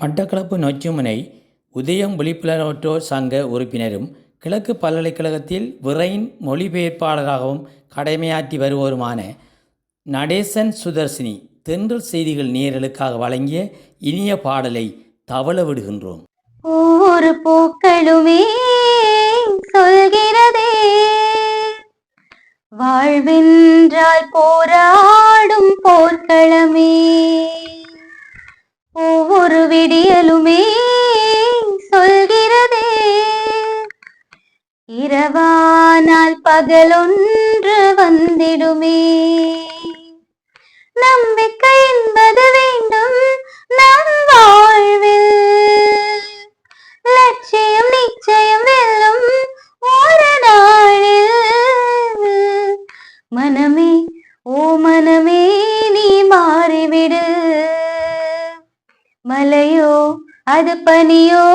மட்டக்களப்பு நொச்சிமுனை உதயம் விழிப்புணர்வற்றோர் சங்க உறுப்பினரும் கிழக்கு பல்கலைக்கழகத்தில் விரைன் மொழிபெயர்ப்பாளராகவும் கடமையாற்றி வருவோருமான நடேசன் சுதர்சினி தென்றல் செய்திகள் நேரலுக்காக வழங்கிய இனிய பாடலை தவள விடுகின்றோம். ஒவ்வொரு பூக்களுமே சொல்கிறதே. வாழ்வென்றால் போராடும் போர்க்களமே. ஒவ்வொரு விடியலுமே சொல்கிறதே. இரவானால் பகலொன்று வந்திடுமே. ஓ மனமே நீ மாறிவிடு. மலையோ அது பனியோ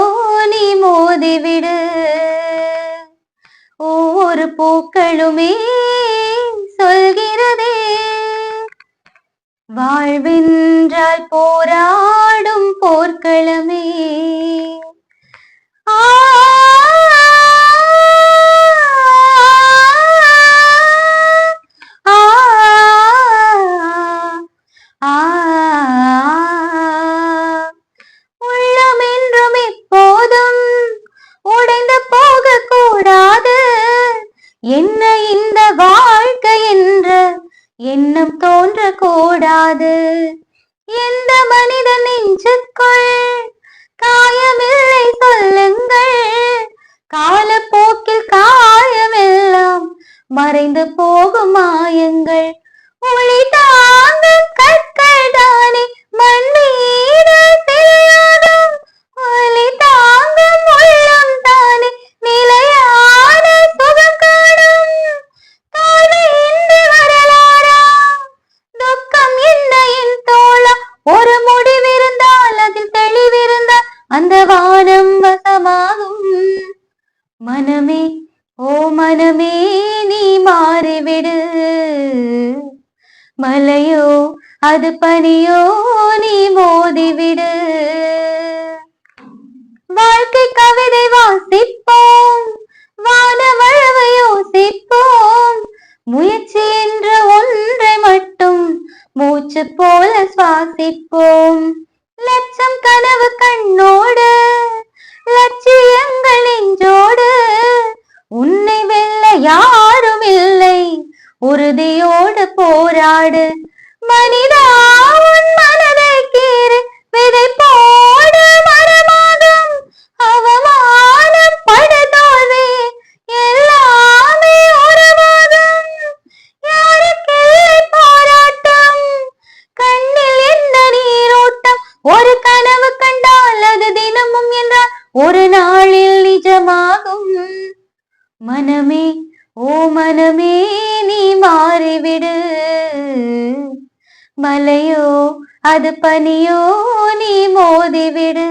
நீ மோதிவிடு. ஒவ்வொரு பூக்களுமே சொல்கிறதே வாழ்வென்றால் போராடும் போர்க்களமே. என்ன இந்த வாழ்க்கை என்ற எண்ணம் தோன்ற கூடாது எந்த மனித நெஞ்சுக்குள் காயமில்லை சொல்லுங்கள். காலப்போக்கில் காயமெல்லாம் மறைந்து போகும் மாயங்கள். ஒளி தாங்க மனம் வசமாகும். மனமே ஓ மனமே நீ மாறிவிடு. மலையோ அது பனியோ நீ மோதிவிடு. வாழ்க்கை கவிதை வாசிப்போம். வானவளவு யோசிப்போம். முயற்சி என்ற ஒன்றை மட்டும் மூச்சு போல சுவாசிப்போம். யாரும் இல்லை உறுதியோடு போராடு. மனிதா உன் மனதை கீறு விதை போடு மரமாகும் அவமானம் படுதோல்வி எல்லாமே உருவாகும் யாருக்கில்லை போராட்டம். கண்ணில் என்ன நீரோட்டம்? ஒரு கனவு கண்டால் அது தினமும் என்றால் ஒரு நாளில் நிஜமாகும். மனமே ஓ மனமே நீ மாறிவிடு. மலையோ அது பனியோ நீ மோதிவிடு.